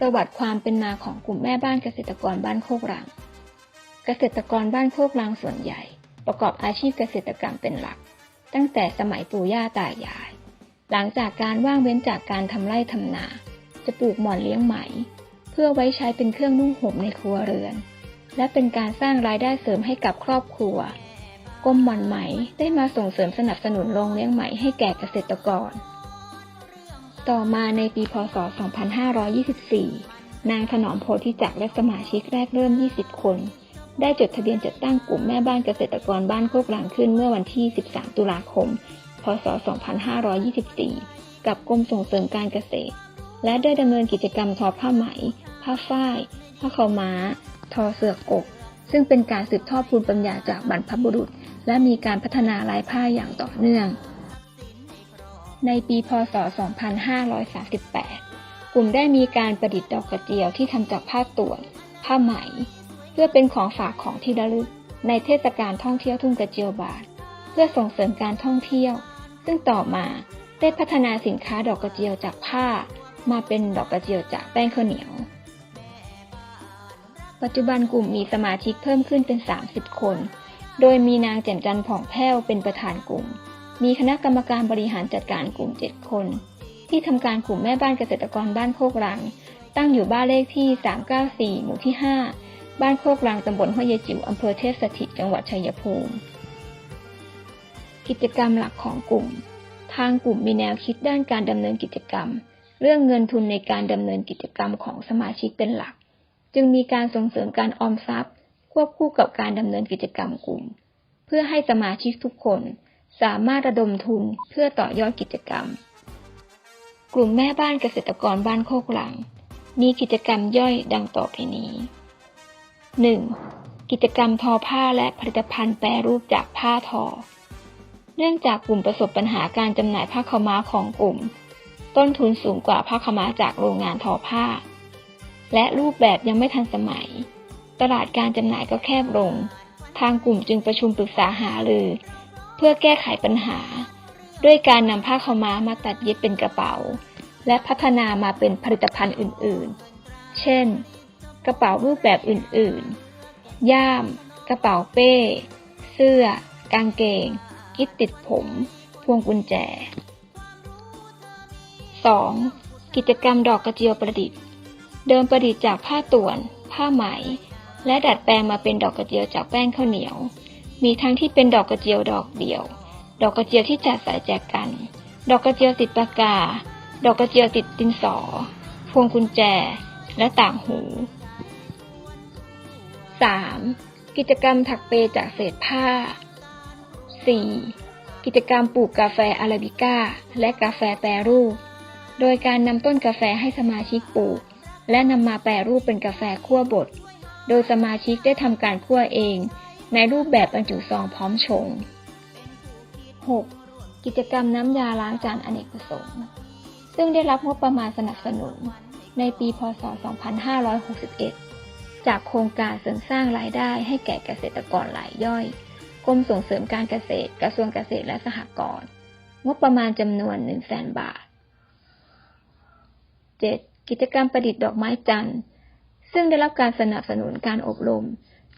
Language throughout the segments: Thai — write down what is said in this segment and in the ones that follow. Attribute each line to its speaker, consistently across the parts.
Speaker 1: ประวัติความเป็นมาของกลุ่มแม่บ้านเกษตรกรบ้านโคกรัง เกษตรกรบ้านโคกรังส่วนใหญ่ ประกอบอาชีพเกษตรกรรมเป็นหลัก ตั้งแต่สมัยปู่ย่าตายาย หลังจากการว่างเว้นจากการทำไร่ทำนา จะปลูกหม่อนเลี้ยงไหม เพื่อไว้ใช้เป็นเครื่องนุ่งห่มในครัวเรือน และเป็นการสร้างรายได้เสริมให้กับครอบครัวกรมหม่อนไหมได้มาส่งเสริมสนับสนุนโรงเลี้ยงไหมให้แก่เกษตรกร ต่อมาในปีพศ 2524 นางถนอมโพธิจักรและสมาชิกแรกเริ่ม 20 คน ได้จดทะเบียนจัดตั้งกลุ่มแม่บ้านเกษตรกรบ้านโคกหลังขึ้นเมื่อวันที่ 13 ตุลาคม พศ 2524 กับกรมส่งเสริมการเกษตร และได้ดำเนินกิจกรรมทอผ้าไหม ผ้าฝ้าย ผ้าขาวม้า ทอเสือกก ซึ่งเป็นการสืบทอดภูมิปัญญาจากบรรพบุรุษ และมีการพัฒนาลายผ้าอย่างต่อเนื่อง ในปีพศ 2538 กลุ่มได้มีการประดิษฐ์ดอกกระเจียวที่ทำจากผ้าต่วน ผ้าไหม เพื่อเป็นของฝากของที่ระลึก ในเทศกาลท่องเที่ยวทุ่งกระเจียวบาท เพื่อส่งเสริมการท่องเที่ยว ซึ่งต่อมาได้พัฒนาสินค้าดอกกระเจียวจากผ้า มาเป็นดอกกระเจียวจากแป้งข้าวเหนียว ปัจจุบันกลุ่มมีสมาชิกเพิ่มขึ้นเป็น 30 คน โดยมีนางแจ่มจันทร์ผ่องแผ้วเป็นประธานกลุ่ม มีคณะกรรมการบริหารจัดการกลุ่ม 7 คน ที่ทำการกลุ่มแม่บ้านเกษตรกรบ้านโคกรัง ตั้งอยู่บ้านเลขที่ 394 หมู่ที่ 5 บ้านโคกรังตำบลห้วยยายจิ๋วอำเภอเทพสถิตจังหวัดชัยภูมิ กิจกรรมหลักของกลุ่ม ทางกลุ่มมีแนวคิดด้านการดำเนินกิจกรรม เรื่องเงินทุนในการดำเนินกิจกรรมของสมาชิกเป็นหลัก จึงมีการส่งเสริมการออมทรัพย์ ควบคู่กับการดำเนินกิจกรรมกลุ่ม เพื่อให้สมาชิกทุกคน สามารถระดมทุนเพื่อต่อยอดกิจกรรม กลุ่มแม่บ้านเกษตรกรบ้านโคกหลัง มีกิจกรรมย่อยดังต่อไปนี้ 1. กิจกรรมทอผ้าและผลิตภัณฑ์แปรรูปจากผ้าทอ เนื่องจากกลุ่มประสบปัญหาการจำหน่ายผ้าขาวม้าของกลุ่ม ต้นทุนสูงกว่าผ้าขาวม้าจากโรงงานทอผ้า และรูปแบบยังไม่ทันสมัย ตลาดการจำหน่ายก็แคบลง ทางกลุ่มจึงประชุมปรึกษาหารือ เพื่อแก้ไขปัญหา ด้วยการนำผ้าขาวม้ามาตัดเย็บเป็นกระเป๋า และพัฒนามาเป็นผลิตภัณฑ์อื่นๆ เช่น กระเป๋ารูปแบบอื่นๆ ย่าม กระเป๋าเป้ เสื้อ กางเกง กิ๊บติดผม พวงกุญแจ 2. กิจกรรมดอกกระเจียวประดิษฐ์ เดิมประดิษฐ์จากผ้าต่วน ผ้าไหม และดัดแปลงมาเป็นดอกกระเจียวจากแป้งข้าวเหนียว มีทั้งที่เป็นดอกกระเจียวดอกเดียว ดอกกระเจียวที่จัดสายแจกกัน ดอกกระเจียวติดปากกา ดอกกระเจียวติดดินสอ พวงกุญแจ และต่างหู 3. กิจกรรมถักเปจากเศษผ้า 4. กิจกรรมปลูกกาแฟอาราบิก้า และกาแฟแปรรูป โดยการนำต้นกาแฟให้สมาชิกปลูก และนำมาแปรรูปเป็นกาแฟคั่วบด โดยสมาชิกได้ทำการคั่วเอง ในรูปแบบบรรจุซองพร้อมชง 6. กิจกรรมน้ำยาล้างจานอเนกประสงค์ ซึ่งได้รับงบประมาณสนับสนุนในปีพศ 2561 จากโครงการเสริมสร้างรายได้ให้แก่เกษตรกรรายย่อย กรมส่งเสริมการเกษตร กระทรวงเกษตรและสหกรณ์ งบประมาณจำนวน 1 0 0 0 0แบาท 7. กิจกรรมประดิษฐ์ดอกไม้จันทร์ ซึ่งได้รับการสนับสนุนการอบรม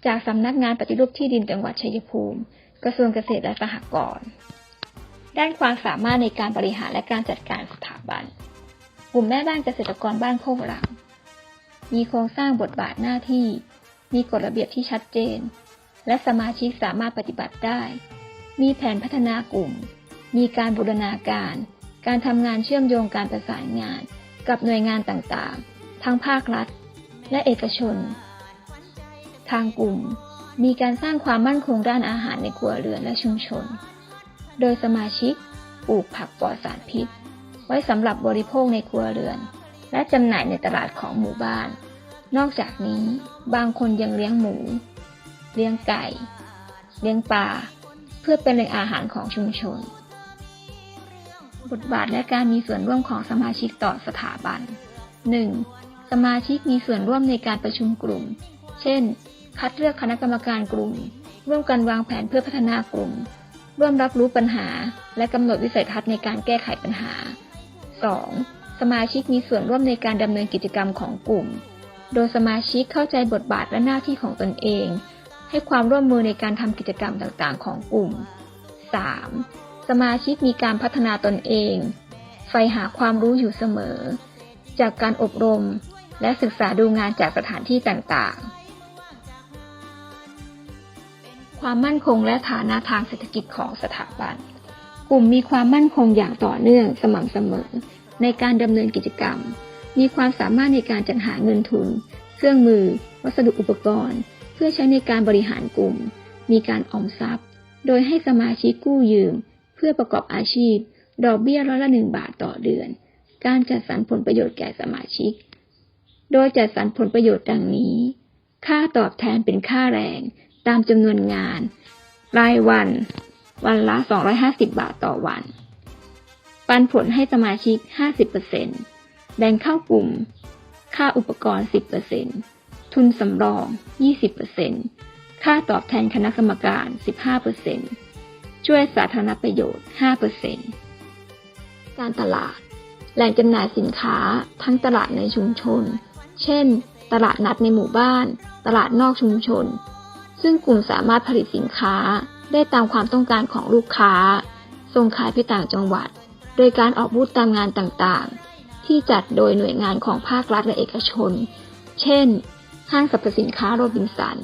Speaker 1: จากสำนักงานปฏิรูปที่ดินจังหวัดชัยภูมิ กระทรวงเกษตรและสหกรณ์ด้านความสามารถในการบริหารและการจัดการสถาบัน กลุ่มแม่บ้านเกษตรกรบ้านโคกหลัง มีโครงสร้างบทบาทหน้าที่ มีกฎระเบียบที่ชัดเจน และสมาชิกสามารถปฏิบัติได้ มีแผนพัฒนากลุ่ม มีการบูรณาการ การทำงานเชื่อมโยงการประสานงาน กับหน่วยงานต่างๆ ทั้งภาครัฐ และเอกชน ทางกลุ่ม มีการสร้างความมั่นคงด้านอาหารในครัวเรือนและชุมชน โดยสมาชิกปลูกผักปลอดสารพิษ ไว้สำหรับบริโภคในครัวเรือน และจำหน่ายในตลาดของหมู่บ้าน นอกจากนี้บางคนยังเลี้ยงหมู เลี้ยงไก่ เลี้ยงปลาเพื่อเป็นแหล่งอาหารของชุมชน บทบาทและการมีส่วนร่วมของสมาชิกต่อสถาบัน 1. สมาชิกมีส่วนร่วมในการประชุมกลุ่ม เช่น คัดเลือกคณะกรรมการกลุ่ม ร่วมกันวางแผนเพื่อพัฒนากลุ่ม ร่วมรับรู้ปัญหา และกำหนดวิสัยทัศน์ในการแก้ไขปัญหา 2. สสมาชิกมีส่วนร่วมในการดำเนินกิจกรรมของกลุ่ม โดยสมาชิกเข้าใจบทบาทและหน้าที่ของตนเอง ให้ความร่วมมือในการทำกิจกรรมต่างๆ ของกลุ่ม 3. สมาชิกมีการพัฒนาตนเองใฝ่หาความรู้อยู่เสมอ จากการอบรม และศึกษาดูงานจากสถานที่ต่างๆ ความมั่นคงและฐานะทางเศรษฐกิจของสถาบัน กลุ่มมีความมั่นคงอย่างต่อเนื่องสม่ำเสมอ ในการดำเนินกิจกรรม มีความสามารถในการจัดหาเงินทุน เครื่องมือ วัสดุอุปกรณ์ เพื่อใช้ในการบริหารกลุ่ม มีการออมทรัพย์ โดยให้สมาชิกกู้ยืม เพื่อประกอบอาชีพ ดอกเบี้ยร้อยละหนึ่งบาทต่อเดือน การจัดสรรผลประโยชน์แก่สมาชิก โดยจัดสรรผลประโยชน์ดังนี้ ค่าตอบแทนเป็นค่าแรง ตามจำนวนงาน รายวัน วันละ 250 บาทต่อวัน ปันผลให้สมาชิก 50%แบ่งเข้ากลุ่ม ค่าอุปกรณ์ 10%ทุนสำรอง 20%ค่าตอบแทนคณะกรรมการ 15%ช่วยสาธารณประโยชน์ 5%การตลาด แหล่งจำหน่ายสินค้าทั้งตลาดในชุมชน เช่น ตลาดนัดในหมู่บ้าน ตลาดนอกชุมชน ซึ่งกลุ่มสามารถผลิตสินค้าได้ตามความต้องการของลูกค้า ส่งขายไปต่างจังหวัด โดยการออกบูธตามงานต่างๆ ที่จัดโดยหน่วยงานของภาครัฐและเอกชน เช่น ห้างสรรพสินค้าโรบินสัน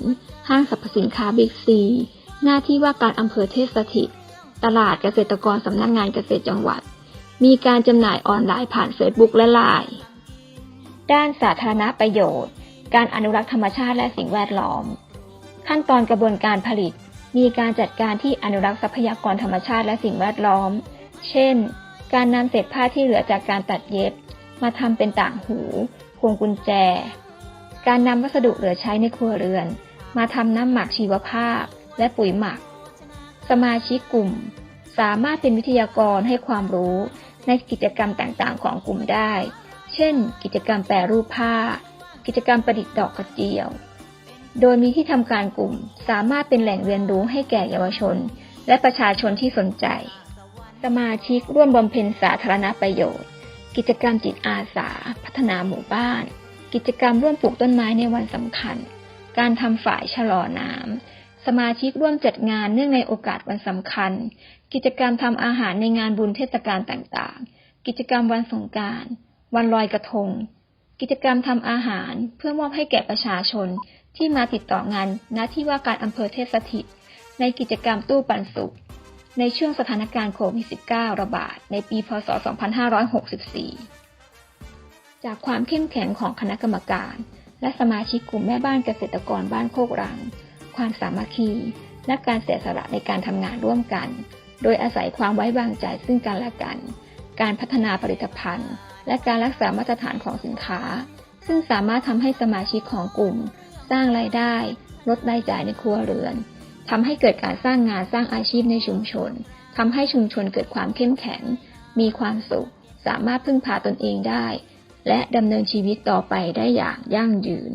Speaker 1: ห้างสรรพสินค้าบิ๊กซี หน้าที่ว่าการอำเภอเทพสถิต ตลาดเกษตรกรสำนักงงานเกษตรจังหวัด มีการจำหน่ายออนไลน์ผ่านเฟซบุ๊กและไลน์ด้านสาธารณประโยชน์ การอนุรักษ์ธรรมชาติและสิ่งแวดล้อม ขั้นตอนกระบวนการผลิต มีการจัดการที่อนุรักษ์ทรัพยากรธรรมชาติและสิ่งแวดล้อม เช่น การนำเศษผ้าที่เหลือจากการตัดเย็บ มาทำเป็นต่างหูพวงกุญแจ การนำวัสดุเหลือใช้ในครัวเรือน มาทำน้ำหมักชีวภาพ และปุ๋ยหมัก สมาชิกกลุ่ม สามารถเป็นวิทยากรให้ความรู้ในกิจกรรมต่างๆ ของกลุ่มได้ เช่น กิจกรรมแปรรูปผ้า กิจกรรมประดิษฐ์ดอกกระเจียว โดยมีที่ทำการกลุ่ม สามารถเป็นแหล่งเรียนรู้ให้แก่เยาวชน และประชาชนที่สนใจ สมาชิกร่วมบำเพ็ญสาธารณประโยชน์ กิจกรรมจิตอาสา พัฒนาหมู่บ้าน กิจกรรมร่วมปลูกต้นไม้ในวันสำคัญ การทำฝ่ายชะลอน้ำสมาชิกร่วมจัดงานเนื่องในโอกาสวันสำคัญ กิจกรรมทำอาหารในงานบุญเทศกาลต่างๆ กิจกรรมวันสงการวันลอยกระทง กิจกรรมทำอาหารเพื่อมอบให้แก่ประชาชน ที่มาติดต่องานณที่ว่าการอำเภอเทพสถิต ในกิจกรรมตู้ปันสุข ในช่วงสถานการณ์โควิด -19 ระบาด ในปี พศ 2564 จากความเข้มแข็งของคณะกรรมการ และสมาชิกกลุ่มแม่บ้านเกษตรกรบ้านโคกรัง ความสามัคคี และการเสียสละในการทำงานร่วมกัน โดยอาศัยความไว้วางใจซึ่งกันและกัน การพัฒนาผลิตภัณฑ์ และการรักษามาตรฐานของสินค้า ซึ่งสามารถทำให้สมาชิกของกลุ่ม สร้างรายได้ ลดรายจ่ายในครัวเรือนทำให้เกิดการสร้างงานสร้างอาชีพในชุมชนทำให้ชุมชนเกิดความเข้มแข็ง มีความสุข สามารถพึ่งพาตนเองได้ และดำเนินชีวิตต่อไปได้อย่างยั่งยืน